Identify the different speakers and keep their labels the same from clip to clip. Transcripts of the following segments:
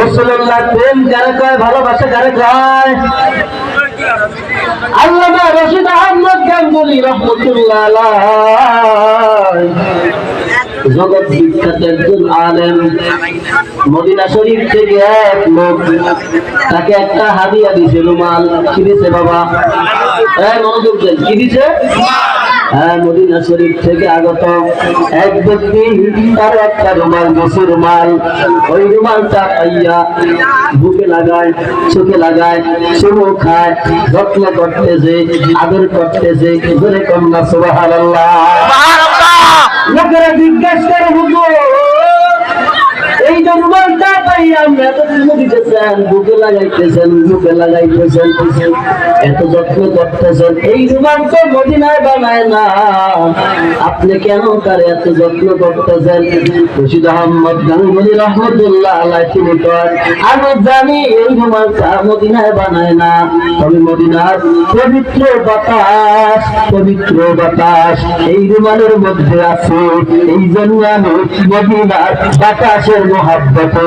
Speaker 1: রসুল্লাহ প্রেম কয় ভালোবাসা কারে কয়? আল্লামা রশিদ আহমদ গাঙ্গুলি রহমতুল্লাহ জগৎ বিখ্যাত একজন আলেম। মদিনা শরীফ থেকে এক লোক, তাকে একটা হাদিয়া দিছে, রুমাল কি দিছে বাবা মনোযোগ দেন, কি দিছে? মদিনা শরীফ থেকে আগত এক ব্যক্তি তার একটা রুমাল বসে রুমাল। ওই রুমালটা পাইয়া বুকে লাগায় চোখে লাগায় চুমু খায় যত্ন করতেছে আদর করতেছে ধরে কন্যা সুবাহ লোকেরা জিজ্ঞাসা করে এই যে রুমালটা আপনি কেন তার এত যত্ন করতেছেন? রশিদ আহমদ গাঙ্গুলি রহমতুল্লাহ তিনি কর আমি জানি এই রুমালটা মদিনায় বানায় না। তবে মদিনার পবিত্র বাতাস পবিত্র বাতাস এই রুমালের মধ্যে আছে। এই জন্য আমি মদিনার বাতাসের মহাব্বতে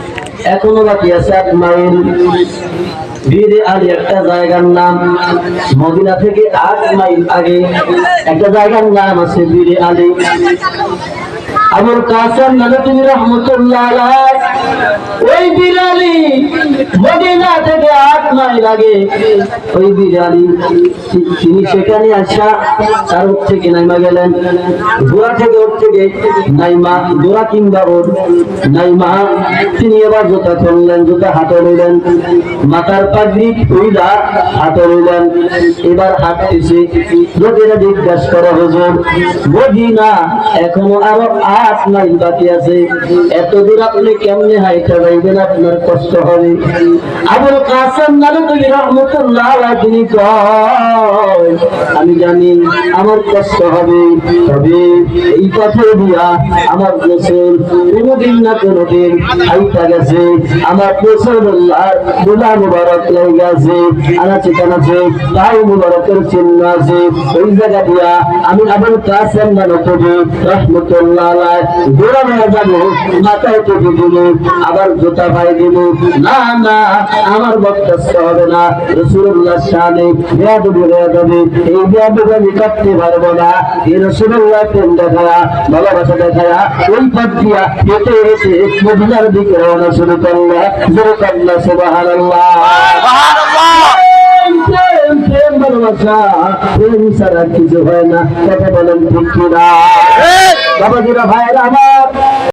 Speaker 1: এখনও বাকি আছে এক মাইল বীরে আলী একটা জায়গার নাম। মদিনা থেকে আট মাইল আগে একটা জায়গার নাম আছে বীর আলী। আবুল কাসেম নানতুবি রহমতুল্লাহ ওই বিরালি মদিনা থেকে আট মাইল আগে, ওই বিরালি তিনি সেখানে আসা, তার উঠ থেকে নাইমা গেলেন। গোড়া থেকে উঠ থেকে নাইমা, গোড়া কিংবা ওর নাইমা, তিনি এবার জুতা খুললেন, জুতা হাতে রইলেন মাথার পাগড়ি খুইলা হাতে রইলেন এবার হাঁটতেছে লোকেরা জিজ্ঞাসা করে হুজুর। মদিনা এখনও আরও মাইল বাকি আছে। এত দূর আপনি কেমনে হাইটা যাইবেন আপনার কষ্ট হবে। আবুল কাসেম নানতুবি রহমতুল্লাহ তিনি কয় আমি জানি, আমার কষ্ট হবে, তবে এই পথে দিয়া আমার রসুল কোনোদিন না কোনোদিন হাইটা গেছে, আমার রসুল্লাহ দুলা মুবারক লেগে আনাচে কানাচে তাই মুবারকের চিহ্ন আছে। ওই জায়গা দিয়া আমি আবুল কাসেম নানতুবি রহমতুল্লাহ আলাইহি গোড়া হয়ে যাব, মাথায় টুপি দিব, আবার জুতা পাই দিব। না না, আমার বক্তব্য হবে না। রসুল্লাহ সালে বেয়াদবি হয়ে যাবে এই আমি করতে পারব না। এই রসুল্লাহ প্রেম দেখায়া ভালোবাসা দেখায়া ওই পথ দিয়া হেঁটে হেঁটে মদিনার দিকে রওনা শুরু করল। সুবহানাল্লাহ। প্রেম, প্রেম, প্রেম ভালোবাসা প্রেম ছাড়া কিছু হয় না। কথা বলেন ঠিক কিনা? বাবাজিরা ভাইয়েরা আমার